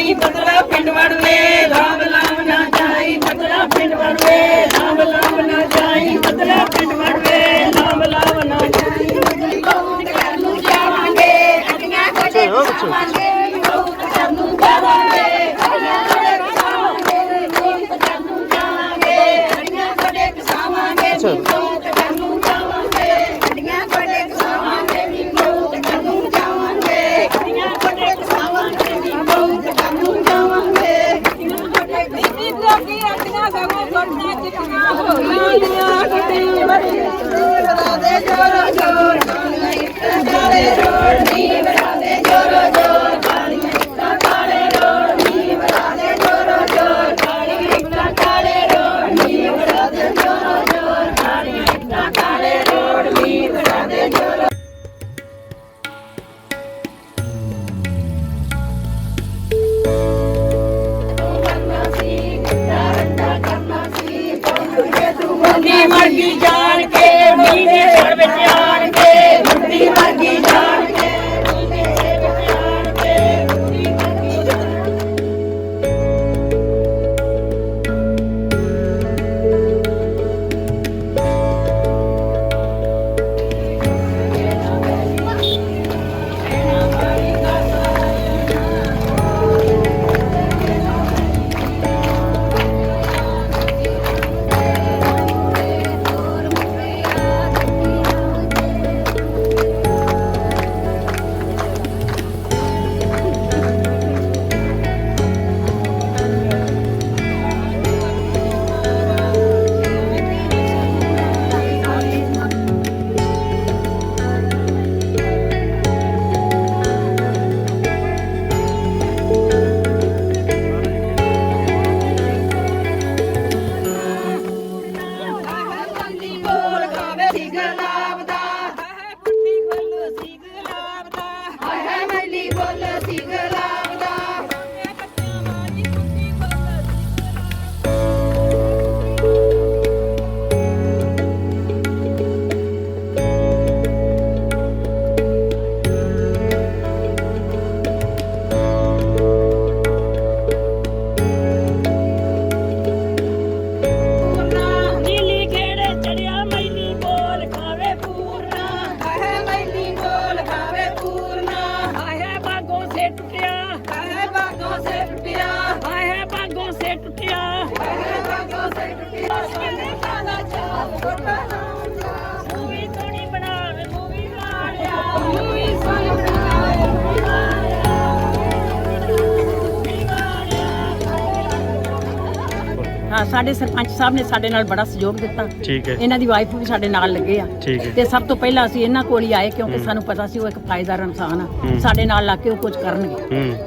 ਜਾਈ ਬਦਲਾ ਪਿੰਡ ਵੜਵੇ ਲਾਭ ਲਾਭ ਨਾ ਜਾਈ ਬਦਲਾ ਪਿੰਡ ਵੜਵੇ ਲਾਭ ਲਾਭ ਨਾ ਜਾਈ ਬਦਲਾ ਪਿੰਡ ਵੜਵੇ ਲਾਭ ਲਾਭ ਨਾ ਜਾਈ ਖਾਵਾਂਗੇ ਬਹੁਤ ਘਰ ਨੂੰ ਜਾਵਾਂਗੇ ਅੱਡੀਆਂ ਕੋਟੇ ਜਾਵਾਂਗੇ ਅੱਡੀਆਂ ਹੋਈਆਂ ਕੋਟੀਆਂ ਬਰਾਦੇ ਜੋਰੋ ਜੋਰ ਕਾਲੀਆਂ ਇੱਟਾਂ ਕਾਲੇ ਰੋੜ ਨੀ ਮੁੰਡੀ ਜਾਣ ਕੇ ਮੀਨੇ ਘਰ ਵਿੱਚ ਆਣ ਕੇ ਹਾਂ ਸਾਡੇ ਸਰਪੰਚ ਸਾਹਿਬ ਨੇ ਸਾਡੇ ਨਾਲ ਬੜਾ ਸਹਿਯੋਗ ਦਿੱਤਾ। ਠੀਕ ਹੈ। ਇਹਨਾਂ ਦੀ ਵਾਈਫ ਵੀ ਸਾਡੇ ਨਾਲ ਲੱਗੇ ਆ। ਠੀਕ ਹੈ। ਤੇ ਸਭ ਤੋਂ ਪਹਿਲਾਂ ਅਸੀਂ ਇਹਨਾਂ ਕੋਲ ਹੀ ਆਏ ਕਿਉਂਕਿ ਸਾਨੂੰ ਪਤਾ ਸੀ ਉਹ ਇੱਕ ਫਾਇਦਾਰ ਇਨਸਾਨ ਆ। ਸਾਡੇ ਨਾਲ ਲਾ ਕੇ ਉਹ ਕੁਝ ਕਰਨਗੇ।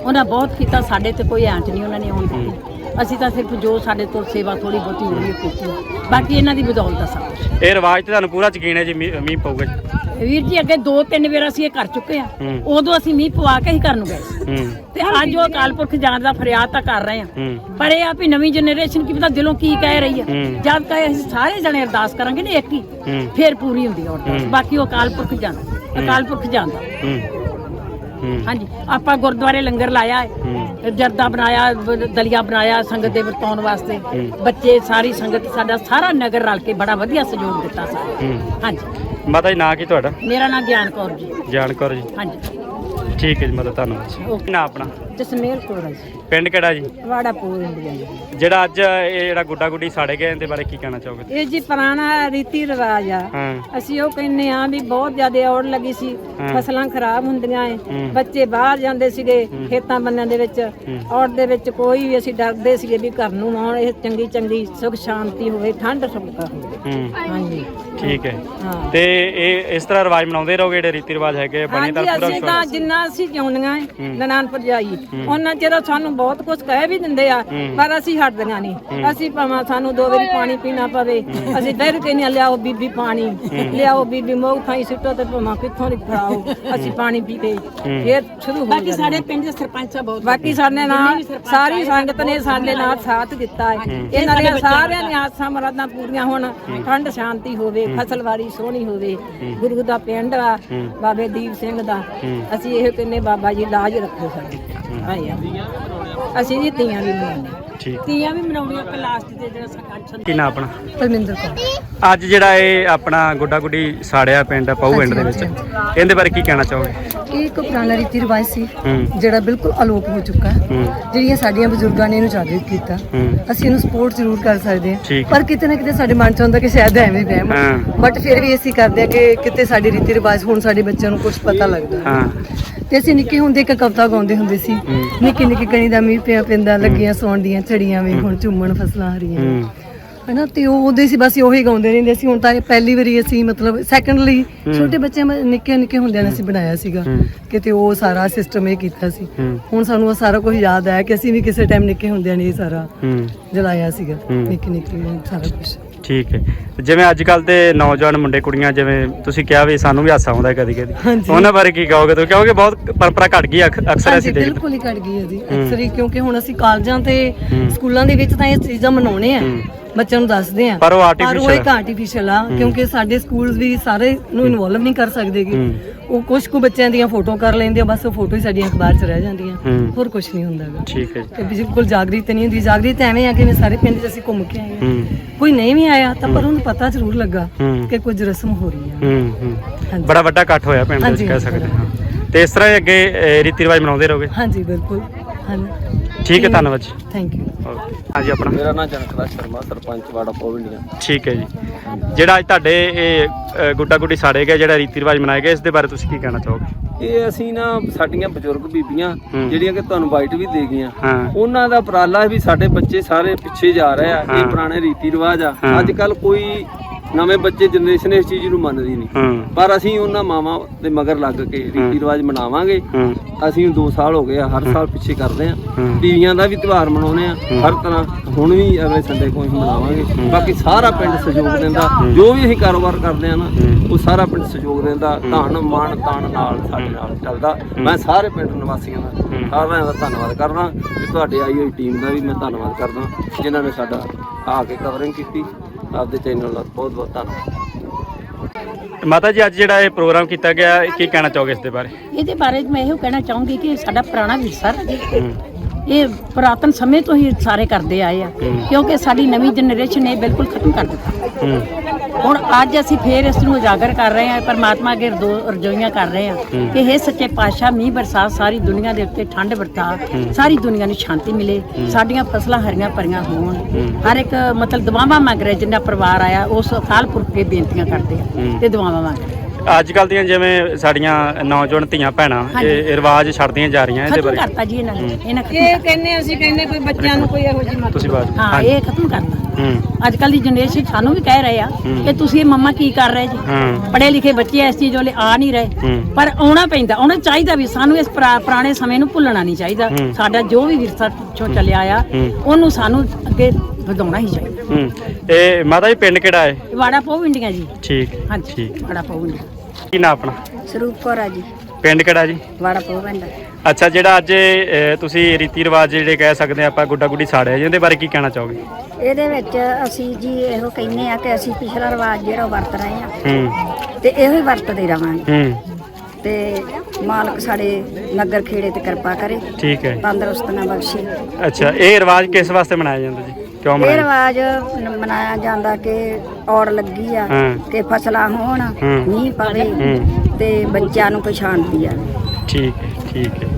ਉਹਨਾਂ ਬਹੁਤ ਕੀਤਾ ਸਾਡੇ ਤੇ ਕੋਈ ਆਂਚ ਨਹੀਂ ਉਹਨਾਂ ਨੇ ਆਉਣ ਦਿੱਤੀ। ਅਸੀਂ ਤਾਂ ਸਿਰਫ ਜੋ ਸਾਡੇ ਤੋਂ ਸੇਵਾ ਥੋੜੀ ਬਹੁਤੀ ਹੋਈ ਹੈ ਕੀਤੀ ਬਾਕੀ ਇਹਨਾਂ ਦੀ ਬਦੌਲਤ ਆ ਸਭ ਕੁਛ। ਇਹ ਰਿਵਾਜ ਤੇ ਤੁਹਾਨੂੰ ਪੂਰਾ ਯਕੀਨ ਹੈ ਜੀ ਮੀਂਹ ਮੀਂਹ ਪਊਗਾ ਜੀ? ਵੀਰ ਜੀ ਅੱਗੇ ਦੋ ਤਿੰਨ ਵਾਰ ਅਸੀਂ ਇਹ ਕਰ ਚੁੱਕੇ ਆ ਹੂੰ। ਉਦੋਂ ਅਸੀਂ ਮੀਂਹ ਪਵਾ ਕੇ ਹੀ ਘਰ ਨੂੰ ਗਏ ਸੀ। ਹੂੰ। ਤੇ ਅੱਜ ਉਹ ਅਕਾਲ ਪੁਰਖ ਜਾਣ ਦਾ ਫਰਿਆਦ ਤਾਂ ਕਰ ਰਹੇ ਆ ਹੂੰ। ਪਰ ਇਹ ਆ ਵੀ ਨਵੀਂ ਜਨਰੇਸ਼ਨ ਕੀ ਪਤਾ ਦਿਲੋਂ ਕੀ ਕਹਿ ਰਹੀ ਆ ਹੂੰ। ਜਦ ਕਹੇ ਅਸੀਂ ਸਾਰੇ ਜਣੇ ਅਰਦਾਸ ਕਰਾਂਗੇ ਨੇ ਇੱਕ ਹੀ ਹੂੰ। ਫੇਰ ਪੂਰੀ ਹੁੰਦੀ ਅਰਦਾਸ। ਹੂੰ। ਬਾਕੀ ਉਹ ਅਕਾਲ ਪੁਰਖ ਜਾਂਦਾ ਅਕਾਲ ਪੁਰਖ ਜਾਂਦਾ ਹੂੰ। ਹੂੰ। ਹਾਂਜੀ। ਆਪਾਂ ਗੁਰਦੁਆਰੇ ਲੰਗਰ ਲਾਇਆ ਹੈ। ਹੂੰ। ਜਰਦਾ ਬਣਾਇਆ ਬ- ਦਲੀਆ ਬਣਾਇਆ ਸੰਗਤ ਦੇ ਵਰਤਾਉਣ ਵਾਸਤੇ। ਬੱਚੇ ਸਾਰੀ ਸੰਗਤ ਸਾਡਾ ਸਾਰਾ ਨਗਰ ਰਲ ਕੇ ਬੜਾ ਵਧੀਆ ਸਹਿਯੋਗ ਦਿੱਤਾ ਸਾਨੂੰ। ਹੂੰ। ਹਾਂਜੀ। ਮਾਤਾ ਜੀ ਨਾਂ ਕੀ ਤੁਹਾਡਾ? ਮੇਰਾ ਨਾਮ ਗਿਆਨ ਕੌਰ ਜੀ। ਜਾਣ ਕਰੋ ਜੀ। ਹਾਂਜੀ। ਠੀਕ ਹੈ ਜੀ ਮਾਤਾ ਧੰਨਵਾਦ ਓਕੇ। ਨਾ ਆਪਣਾ? ਜਸਮੇਲ ਕੌਰ ਜੀ। ਪਿੰਡ ਕਿਹੜਾ ਜੀ? ਵਾੜਾ ਪੂਰ ਇੰਡੀਆ ਜੀ। ਜਿਹੜਾ ਅੱਜ ਇਹ ਜਿਹੜਾ ਗੁੱਡਾ ਗੁੱਡੀ ਸਾੜੇ ਗਏ ਇਹਦੇ ਬਾਰੇ ਕੀ ਕਹਿਣਾ ਚਾਹੋਗੇ? ਇਹ ਜੀ ਪੁਰਾਣਾ ਰੀਤੀ ਰਿਵਾਜ ਆ। ਹਾਂ। ਅਸੀਂ ਉਹ ਕਹਿੰਨੇ ਆ ਵੀ ਬਹੁਤ ਜ਼ਿਆਦਾ ਔੜ ਲੱਗੀ ਸੀ। ਹਾਂ। ਫਸਲਾਂ ਖਰਾਬ ਹੁੰਦੀਆਂ ਏ। ਹੂੰ। ਬੱਚੇ ਬਾਹਰ ਜਾਂਦੇ ਸੀਗੇ ਖੇਤਾਂ ਬੰਨਿਆਂ ਦੇ ਵਿੱਚ। ਔੜ ਦੇ ਵਿੱਚ ਕੋਈ ਵੀ ਅਸੀਂ ਡਰਦੇ ਸੀਗੇ ਵੀ ਘਰ ਨੂੰ ਆਉਣ ਇਹ ਚੰਗੀ ਚੰਗੀ ਸੁਖ ਸ਼ਾਂਤੀ ਹੋਵੇ ਠੰਡ ਸੁਖਤਾ ਹੋਵੇ। ਹੂੰ। ਹਾਂਜੀ। ਠੀਕ ਹੈ। ਹਾਂ। ਤੇ ਇਹ ਇਸ ਤਰ੍ਹਾਂ ਰਿਵਾਜ ਮਨਾਉਂਦੇ ਰਹੋਗੇ ਜਿਹੜੇ ਰੀਤੀ ਰਿਵਾਜ ਹੈਗੇ ਬਣੇ ਤਾਂ ਹਾਂਜੀ ਪੂਰਾ ਅਸੀਂ ਤਾਂ ਵਿਸ਼ਵਾਸ ਜਿੰਨਾ ਅਸੀਂ ਜਿਉਂਦੀਆਂ ਏ ਹੂੰ। ਨਨਾਨ ਭਰਜਾਈ ਉਹਨਾਂ ਚਿਰ ਸਾਨੂੰ ਬਹੁਤ ਕੁਝ ਕਹਿ ਵੀ ਦਿੰਦੇ ਆ। ਪਰ ਅਸੀਂ ਹਟਦੀਆਂ ਨਹੀਂ ਅਸੀਂ ਭਾਵੇਂ ਸਾਨੂੰ ਦੋ ਵਾਰੀ ਪਾਣੀ ਪੀਣਾ ਪਵੇ ਅਸੀਂ ਡਰ ਕੇ ਨਹੀਂ ਲਿਆਓ ਬੀਬੀ ਪਾਣੀ ਲਿਆਓ ਬੀਬੀ ਮੋਗ ਥਾਈ ਸਿੱਟੋ ਤੇ ਭਾਵੇਂ ਕਿੱਥੋਂ ਨਹੀਂ ਫੜਾਓ ਅਸੀਂ ਪਾਣੀ ਪੀ ਕੇ ਫੇਰ ਸ਼ੁਰੂ ਹੋ ਬਾਕੀ ਸਾਡੇ ਪਿੰਡ ਦੇ ਸਰਪੰਚ ਬਹੁਤ ਬਾਕੀ ਸਾਡੇ ਨਾਲ ਸਾਰੀ ਸੰਗਤ ਨੇ ਸਾਡੇ ਨਾਲ ਸਾਥ ਦਿੱਤਾ ਹੈ। ਇਹਨਾਂ ਦੀਆਂ ਸਾਰਿਆਂ ਦੀਆਂ ਆਸਾਂ ਮਰਾਦਾਂ ਪੂਰੀਆਂ ਹੋਣ ਠੰਡ ਸ਼ਾਂਤੀ ਹੋਵੇ ਫਸਲਵਾੜੀ ਸੋਹਣੀ ਹੋਵੇ ਗੁਰੂ ਦਾ ਪਿੰਡ ਆ ਬਾਬੇ ਦੀਪ ਸਿੰਘ ਦਾ। ਅਸੀਂ ਇਹ ਕਹਿੰਨੇ ਬਾਬਾ ਜੀ ਲਾਜ ਰੱਖੋ ਸਾਡੀ। ਆਏ ਆ। ਅਸੀਂ ਜੀ ਤੀਆਂ ਵੀ ਮਨਾਉਂਦੇ ਠੀਕ। ਤੀਆਂ ਵੀ ਮਨਾਉਂਦੀਆਂ ਕਿ ਲਾਸਟ ਤੇ ਜਿਹੜਾ ਸਰਕਾਰ ਕੀ ਨਾਂ ਆਪਣਾ? ਪਰਮਿੰਦਰ ਕੌਰ। ਅੱਜ ਜਿਹੜਾ ਇਹ ਆਪਣਾ ਗੁੱਡਾ ਗੁੱਡੀ ਸਾੜਿਆ ਪਿੰਡ ਪਾਉ ਪਿੰਡ ਦੇ ਵਿੱਚ। ਇਹਦੇ ਬਾਰੇ ਕੀ ਕਹਿਣਾ ਚਾਹੋਗੇ? ਇਹ ਇੱਕ ਪੁਰਾਣਾ ਰੀਤੀ ਰਿਵਾਜ ਸੀ ਜਿਹੜਾ ਬਿਲਕੁਲ ਅਲੋਪ ਹੋ ਚੁੱਕਾ ਜਿਹੜੀਆਂ ਸਾਡੀਆਂ ਬਜ਼ੁਰਗਾਂ ਨੇ ਇਹਨੂੰ ਜਾਗਰਿਤ ਕੀਤਾ। ਅਸੀਂ ਇਹਨੂੰ ਸਪੋਰਟ ਜ਼ਰੂਰ ਕਰ ਸਕਦੇ ਹਾਂ। ਪਰ ਕਿਤੇ ਨਾ ਕਿਤੇ ਸਾਡੇ ਮਨ ਚ ਹੁੰਦਾ ਕਿ ਸ਼ਾਇਦ ਐਵੇਂ ਵਹਿਮ। ਬਟ ਫਿਰ ਵੀ ਅਸੀਂ ਕਰਦੇ ਹਾਂ ਕਿ ਕਿਤੇ ਸਾਡੇ ਰੀਤੀ ਰਿਵਾਜ ਹੁਣ ਸਾਡੇ ਬੱਚਿਆਂ ਨੂੰ ਕੁਝ ਪਤਾ ਲੱਗਦਾ। ਹਾਂ। ਤੇ ਅਸੀਂ ਨਿੱਕੇ ਹੁੰਦੇ ਇੱਕ ਕਵਿਤਾ ਗਾਉਂਦੇ ਹੁੰਦੇ ਸੀ। ਨਿੱਕੀ ਨਿੱਕੀ ਕਣੀ ਦਾ ਮੀਂਹ ਪਿਆ ਪੈਂਦਾ ਲੱਗੀਆਂ ਸੌਣ ਦੀਆਂ ਝੜੀਆਂ ਵੀ ਹੁਣ ਝੂਮਣ ਫਸਲਾਂ ਹਰੀਆਂ। ਹਨਾ ਤੇ ਉਹ ਉਹਦੇ ਸੀ ਬਸ ਉਹੀ ਗਾਉਂਦੇ ਰਹਿੰਦੇ ਸੀ। ਹੁਣ ਤਾਂ ਇਹ ਪਹਿਲੀ ਵਾਰੀ ਅਸੀਂ ਮਤਲਬ ਸੈਕੰਡਲੀ ਛੋਟੇ ਬੱਚੇ ਨਿੱਕੇ ਨਿੱਕੇ ਹੁੰਦਿਆਂ ਨੇ ਅਸੀਂ ਬਣਾਇਆ ਸੀਗਾ। ਕਿਤੇ ਉਹ ਸਾਰਾ ਸਿਸਟਮ ਇਹ ਕੀਤਾ ਸੀ। ਹੁਣ ਸਾਨੂੰ ਉਹ ਸਾਰਾ ਕੁਝ ਯਾਦ ਆਇਆ ਕਿ ਅਸੀਂ ਵੀ ਕਿਸੇ ਟਾਈਮ ਨਿੱਕੇ ਹੁੰਦਿਆਂ ਨੇ ਇਹ ਸਾਰਾ ਜਲਾਇਆ ਸੀਗਾ। ਨਿੱਕੇ ਨਿੱਕੇ ਸਾਰਾ ਕੁਝ ਠੀਕ ਹੈ ਤੇ ਜਿਵੇਂ ਅੱਜ ਕੱਲ ਦੇ ਨੌਜਵਾਨ ਮੁੰਡੇ ਕੁੜੀਆਂ ਜਿਵੇਂ ਤੁਸੀਂ ਕਿਹਾ ਵੀ ਸਾਨੂੰ ਵੀ ਹਾਸਾ ਆਉਂਦਾ ਕਦੀ ਕਦੀ ਹਾਂਜੀ। ਉਹਨਾਂ ਬਾਰੇ ਕੀ ਕਹੋਗੇ ਤੁਸੀਂ ਕਿਉਂਕਿ ਬਹੁਤ ਪਰੰਪਰਾ ਘਟ ਗਈ ਅਕ- ਅਕਸਰ ਹਾਂਜੀ ਅਸੀਂ ਦੇਖਦੇ ਬਿਲਕੁਲ ਹੀ ਘਟ ਗਈ ਹੈ ਜੀ ਹੂੰ। ਅਕਸਰ ਹੀ ਕਿਉਂਕਿ ਹੁਣ ਅਸੀਂ ਕਾਲਜਾਂ ਤੇ ਹੂੰ। ਸਕੂਲਾਂ ਦੇ ਵਿੱਚ ਤਾਂ ਇਹ ਚੀਜ਼ਾਂ ਮਨਾਉਣੇ ਆ ਹੂੰ। ਬੱਚਿਆਂ ਨੂੰ ਦੱਸਦੇ ਆ। ਪਰ ਉਹ ਇੱਕ ਆਰਟੀਫੀਸ਼ੀਅਲ ਆ ਕਿਉਂਕਿ ਸਾਡੇ ਸਕੂਲਸ ਵੀ ਸਾਰੇ ਨੂੰ ਇਨਵੋਲਵ ਨਹੀਂ ਕਰ ਸਕਦੇਗੇ। ਉਹ ਕੁਝ ਕੁ ਬੱਚਿਆਂ ਦੀਆਂ ਫੋਟੋ ਕਰ ਲੈਂਦੇ ਆ ਬਸ ਉਹ ਫੋਟੋ ਹੀ ਸਾਡੀਆਂ ਅਖਬਾਰ 'ਚ ਰਹਿ ਜਾਂਦੀਆਂ। ਹੂੰ। ਹੋਰ ਕੁਝ ਨਹੀਂ ਹੁੰਦਾ ਗਾ। ਠੀਕ ਹੈ ਜੀ। ਤੇ ਬਿਲਕੁਲ ਜਾਗਰੂਕ ਨਹੀਂ ਹੁੰਦੀ। ਜਾਗਰੂਕ ਐਵੇਂ ਆ ਕਿ ਮੈਂ ਸਾਰੇ ਪਿੰਡ 'ਚ ਅਸੀਂ ਘੁੰਮ ਕੇ ਆਏ ਆ। ਹੂੰ। ਕੋਈ ਨਹੀਂ ਵੀ ਆਇਆ ਤਾਂ ਪਰ ਉਹਨੂੰ ਪਤਾ ਜ਼ਰੂਰ ਲੱਗਾ ਹੂੰ। ਕਿ ਕੁਝ ਰਸਮ ਹੋ ਰਹੀ ਆ। ਹੂੰ ਹੂੰ। ਹਾਂਜੀ। ਬੜਾ ਵੱਡਾ ਇਕੱਠ ਹੋਇਆ ਪਿੰਡ ਦੇ ਵਿੱਚ ਹਾਂਜੀ, ਕਹਿ ਸਕਦੇ ਹਾਂ। ਤੇ ਇਸ ਤਰ੍ਹਾਂ ਹੀ ਅੱਗੇ ਅਹ, ਰੀਤੀ ਰਿਵਾਜ ਮਨਾਉਂਦੇ ਰਹੋਗੇ? ਹਾਂਜੀ ਬਿਲਕੁਲ। ਹਾਂਜੀ। ਠੀਕ ਹੈ ਧੰਨਵਾਦ ਜੀ। ਥੈਂਕ ਯੂ ਓਕੇ ਹਾਂਜੀ ਆਪਣਾ। ਮੇਰਾ ਨਾਮ ਜਨਕਰਾਜ ਸ਼ਰਮਾ ਸਰਪੰਚ ਵਾੜਾ ਪੋਵਿੰਡੀਆਂ ਠੀਕ ਹੈ ਜੀ। ਜਿਹੜਾ ਅੱਜ ਤੁਹਾਡੇ ਇਹ ਗੁੱਡਾ ਗੁੱਡੀ ਸਾੜੇ ਗਿਆ ਜਿਹੜਾ ਰੀਤੀ ਰਿਵਾਜ ਮਨਾਏ ਗਏ ਇਸ ਦੇ ਬਾਰੇ ਤੁਸੀਂ ਕੀ ਕਹਿਣਾ ਚਾਹੋਗੇ? ਇਹ ਅਸੀਂ ਨਾ ਸਾਡੀਆਂ ਬਜ਼ੁਰਗ ਬੀਬੀਆਂ ਹੂੰ। ਜਿਹੜੀਆਂ ਕਿ ਤੁਹਾਨੂੰ ਬਾਈਟ ਵੀ ਦੇ ਗਈਆਂ ਹਾਂ। ਉਹਨਾਂ ਦਾ ਉਪਰਾਲਾ ਵੀ ਸਾਡੇ ਬੱਚੇ ਸਾਰੇ ਪਿੱਛੇ ਜਾ ਰਹੇ ਆ ਹਾਂ। ਇਹ ਪੁਰਾਣੇ ਰੀਤੀ ਰਿਵਾਜ ਆ। ਹਾਂ। ਅੱਜ ਕੱਲ ਕੋਈ ਨਵੇਂ ਬੱਚੇ ਜਨਰੇਸ਼ਨ ਇਸ ਚੀਜ਼ ਨੂੰ ਮੰਨਦੀ ਨਹੀਂ। ਪਰ ਅਸੀਂ ਉਹਨਾਂ ਮਾਵਾਂ ਦੇ ਮਗਰ ਲੱਗ ਕੇ ਰੀਤੀ ਰਿਵਾਜ ਮਨਾਵਾਂਗੇ। ਅਸੀਂ 2 ਸਾਲ ਹੋ ਗਏ ਆ ਹਰ ਸਾਲ ਪਿੱਛੇ ਕਰਦੇ ਆ। ਹੂੰ। ਤੀਵੀਆਂ ਦਾ ਵੀ ਤਿਉਹਾਰ ਮਨਾਉਨੇ ਆ। ਹਰ ਤਰ੍ਹਾਂ ਹੁਣ ਵੀ ਅਗਲੇ ਸੰਡੇ ਕੋਈ ਮਨਾਵਾਂਗੇ। ਬਾਕੀ ਸਾਰਾ ਪਿੰਡ ਸਹਿਯੋਗ ਦਿੰਦਾ। ਜੋ ਵੀ ਅਸੀਂ ਕਾਰੋਬਾਰ ਕਰਦੇ ਆ ਨਾ। ਉਹ ਸਾਰਾ ਪਿੰਡ ਸਹਿਯੋਗ ਦਿੰਦਾ। ਧਨ ਮਾਨ ਤਾਨ ਨਾਲ ਸਾਡੇ ਨਾਲ ਚੱਲਦਾ। ਮੈਂ ਸਾਰੇ ਪਿੰਡ ਨਿਵਾਸੀਆਂ ਦਾ। ਸਾਰਿਆਂ ਦਾ ਧੰਨਵਾਦ ਕਰਦਾ। ਤੇ ਤੁਹਾਡੇ ਆਈ ਹੋਈ ਟੀਮ ਦਾ ਵੀ ਮੈਂ ਧੰਨਵਾਦ ਕਰਦਾ ਜਿਨ੍ਹਾਂ ਨੇ ਸਾਡਾ ਆ ਕੇ ਕਵਰਿੰਗ ਕੀਤੀ। ਆਪਦੇ ਚੈਨਲ ਦਾ ਬਹੁਤ ਬਹੁਤ ਧੰਨਵਾਦ। ਮਾਤਾ ਜੀ ਅੱਜ ਜਿਹੜਾ ਇਹ ਪ੍ਰੋਗਰਾਮ ਕੀਤਾ ਗਿਆ ਇਹ ਕੀ ਕਹਿਣਾ ਚਾਹੋਗੇ ਇਸ ਦੇ ਬਾਰੇ? ਇਹਦੇ ਬਾਰੇ ਮੈਂ ਇਹੋ ਕਹਿਣਾ ਚਾਹੂੰਗੀ ਕਿ ਸਾਡਾ ਪੁਰਾਣਾ ਵਿਰਸਾ ਇਹ ਪੁਰਾਤਨ ਸਮੇਂ ਤੋਂ ਹੀ ਸਾਰੇ ਕਰਦੇ ਆਏ ਆ। ਕਿਉਂਕਿ ਸਾਡੀ ਨਵੀਂ ਜਨਰੇਸ਼ਨ ਨੇ ਬਿਲਕੁਲ ਖਤਮ ਕਰ ਦਿੱਤਾ। ਹੂੰ। ਹੁਣ ਅੱਜ ਅਸੀਂ ਫੇਰ ਇਸ ਨੂੰ ਉਜਾਗਰ ਕਰ ਰਹੇ ਹਾਂ ਪਰਮਾਤਮਾ ਅੱਗੇ ਦੋ ਰਜੋਈਆਂ ਕਰ ਰਹੇ ਹਾਂ। ਕਿ ਇਹ ਸੱਚੇ ਪਾਤਸ਼ਾਹ ਮੀਂਹ ਬਰਸਾਤ ਸਾਰੀ ਦੁਨੀਆ ਦੇ ਉੱਤੇ ਠੰਡ ਵਰਤਾ ਸਾਰੀ ਦੁਨੀਆ ਨੂੰ ਸ਼ਾਂਤੀ ਮਿਲੇ ਸਾਡੀਆਂ ਫਸਲਾਂ ਹਰੀਆਂ ਭਰੀਆਂ ਹੋਣ। ਹਰ ਇੱਕ ਮਤਲਬ ਦੁਆਵਾਂ ਮੰਗ ਰਿਹਾ ਜਿੰਨਾ ਪਰਿਵਾਰ ਆਇਆ ਉਸ ਅਕਾਲ ਪੁਰਖ ਕੇ ਬੇਨਤੀਆਂ ਕਰਦੇ ਆ। ਤੇ ਦੁਆਵਾਂ ਮੰਗ ਰਹੇ ਅੱਜ ਕੱਲ ਦੀਆਂ ਜਿਵੇਂ ਸਾਡੀਆਂ ਨੌਜਵਾਨ ਧੀਆਂ ਭੈਣਾਂ। ਇਹ ਰਿਵਾਜ ਛੱਡਦੀਆਂ ਜਾ ਰਹੀਆਂ ਇਹਦੇ ਖਤਮ ਬਾਰੇ। ਕਰਤਾ ਜੀ ਇਹਨਾਂ ਨੇ ਇਹਨਾਂ ਖਤਮ ਇਹ ਕਹਿੰਨੇ ਅਸੀਂ ਕਹਿੰਨੇ ਕੋਈ ਬੱਚਿਆਂ ਨੂੰ ਕੋਈ ਇਹੋ ਜਿਹੀ ਮਤ ਤੁਸੀਂ ਬਾਤ ਹਾਂ ਇਹ ਖਤਮ ਕਰਤਾ। ਹੂੰ। ਅੱਜ ਕੱਲ ਦੀ ਜਨਰੇਸ਼ਨ ਸਾਨੂੰ ਵੀ ਕਹਿ ਰਹੇ ਆ। ਕਿ ਤੁਸੀਂ ਇਹ ਮੰਮਾ ਕੀ ਕਰ ਰਹੇ ਜੀ? ਹੂੰ। ਪੜ੍ਹੇ ਲਿਖੇ ਬੱਚੇ ਇਸ ਚੀਜ਼ ਵਾਲੇ ਆ ਨਹੀਂ ਰਹੇ। ਹੂੰ। ਪਰ ਆਉਣਾ ਪੈਂਦਾ ਆਉਣਾ ਚਾਹੀਦਾ ਵੀ ਸਾਨੂੰ ਇਸ ਪੁਰਾ- ਪੁਰਾਣੇ ਸਮੇਂ ਨੂੰ ਭੁੱਲਣਾ ਨਹੀਂ ਚਾਹੀਦਾ। ਹੂੰ। ਸਾਡਾ ਜੋ ਵੀ ਵਿਰਸਾ ਪਿੱਛੋਂ ਚੱਲਿਆ ਆ ਹੂੰ। ਉਹਨੂੰ ਸਾਨੂੰ ਅੱਗੇ ਵਧਾਉਣਾ ਹੀ ਚਾਹੀਦਾ। ਹੂੰ। ਇਹ ਮਾਤਾ ਜੀ ਪਿੰਡ ਕਿਹੜਾ ਹੈ? ਵਾੜਾ ਪਾਉ ਇੰਡੀਆ ਜੀ। ਠੀਕ ਹਾਂਜੀ ਠੀਕ। ਵਾੜਾ ਪਾਉ ਇੰਡੀਆ ਕੀ ਨਾਂ ਆਪਣਾ? ਸਰੂਪ ਕੌਰ ਆ ਜੀ। ਪਿੰਡ ਕਿਹੜਾ ਜੀ? ਵਾੜਾ ਪੋ ਪੈਂਦਾ ਅੱਛਾ ਜਿਹੜਾ ਅੱਜ ਤੁਸੀਂ ਰੀਤੀ ਰਿਵਾਜ ਜਿਹੜੇ ਕਹਿ ਸਕਦੇ ਆ ਆਪਾਂ ਗੁੱਡਾ ਗੁੱਡੀ ਸਾੜਿਆ ਜੀ ਇਹਦੇ ਬਾਰੇ ਕੀ ਕਹਿਣਾ ਚਾਹੋਗੇ? ਇਹਦੇ ਵਿੱਚ ਅਸੀਂ ਜੀ ਇਹੋ ਕਹਿੰਦੇ ਆ ਕਿ ਅਸੀਂ ਪਿਛਲਾ ਰਿਵਾਜ ਜਿਹੜਾ ਉਹ ਵਰਤ ਰਹੇ ਆ ਹੂੰ। ਤੇ ਇਹੋ ਹੀ ਵਰਤਦੇ ਰਵਾਂਗੇ ਹੂੰ। ਤੇ ਮਾਲਕ ਸਾਡੇ ਨਗਰ ਖੇੜੇ ਤੇ ਕਿਰਪਾ ਕਰੇ। ਠੀਕ ਹੈ ਤੰਦਰੁਸਤ ਨਾ ਬਖਸ਼ੇ। ਅੱਛਾ ਇਹ ਰਿਵਾਜ ਕਿਸ ਵਾਸਤੇ ਮਨਾਇਆ ਜਾਂਦਾ ਜੀ? ਕਿਉਂ ਇਹ ਮਨਾਇਆ ਰਿਵਾਜ ਨ- ਮਨਾਇਆ ਜਾਂਦਾ ਕਿ ਔੜ ਲੱਗੀ ਆ ਹਾਂ। ਕਿ ਫਸਲਾਂ ਹੋਣ ਹੂੰ। ਮੀਂਹ ਪਵੇ ਹੂੰ ਤੇ ਬੱਚਿਆਂ ਨੂੰ ਸ਼ਾਂਤੀ ਆਵੇ ਠੀਕ ਹੈ ਠੀਕ ਹੈ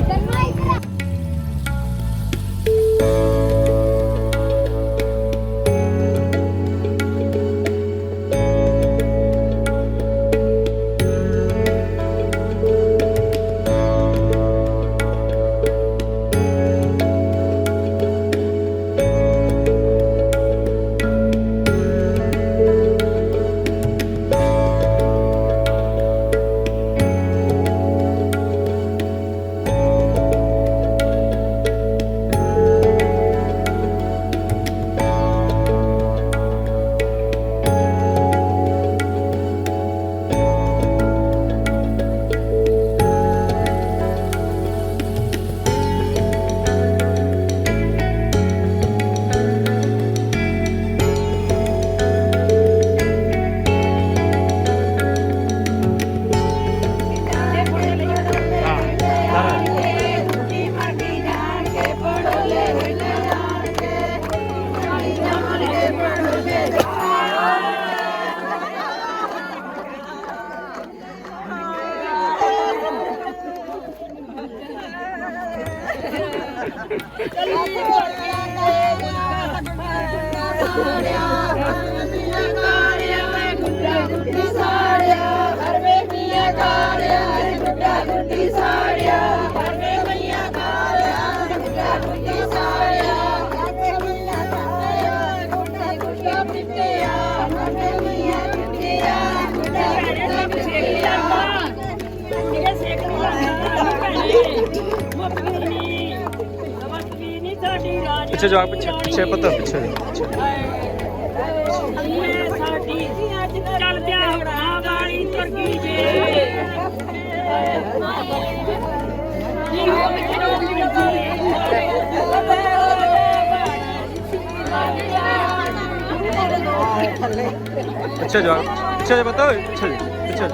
ਸਾੜਿਆ ਹਰ ਵੇ ਪੀਆ ਕਾੜਿਆ ਗੁੱਡਾ ਗੁੱਡੀ ਸਾੜਿਆ ਹਰ ਪਿੱਛੇ ਜਾ ਪਿੱਛੇ ਪਿੱਛੇ ਪਤਾ, ਪਿੱਛੇ ਚੱਲ ਪਿਆ ਹਾਂ ਗਾਲੀ ਤੁਰ ਗਈ ਜੇ ਜੀ ਹੋ ਪਿੱਛੇ ਰੋਕ ਜੀ, ਪਿੱਛੇ ਜਾ। ਪਿੱਛੇ ਪਤਾ ਪਿੱਛੇ ਪਿੱਛੇ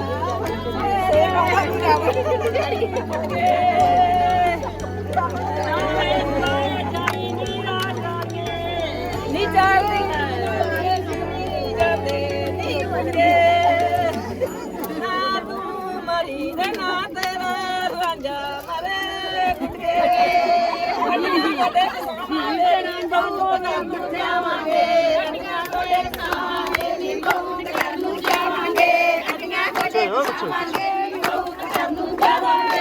ਜਾਵਾਂਗੇ ਅੱਡੀਆਂ ਕੋਲੇ ਜਾਵਾਂਗੇ ਬਹੁਤ ਸਾਨੂੰ ਜਾਵਾਂਗੇ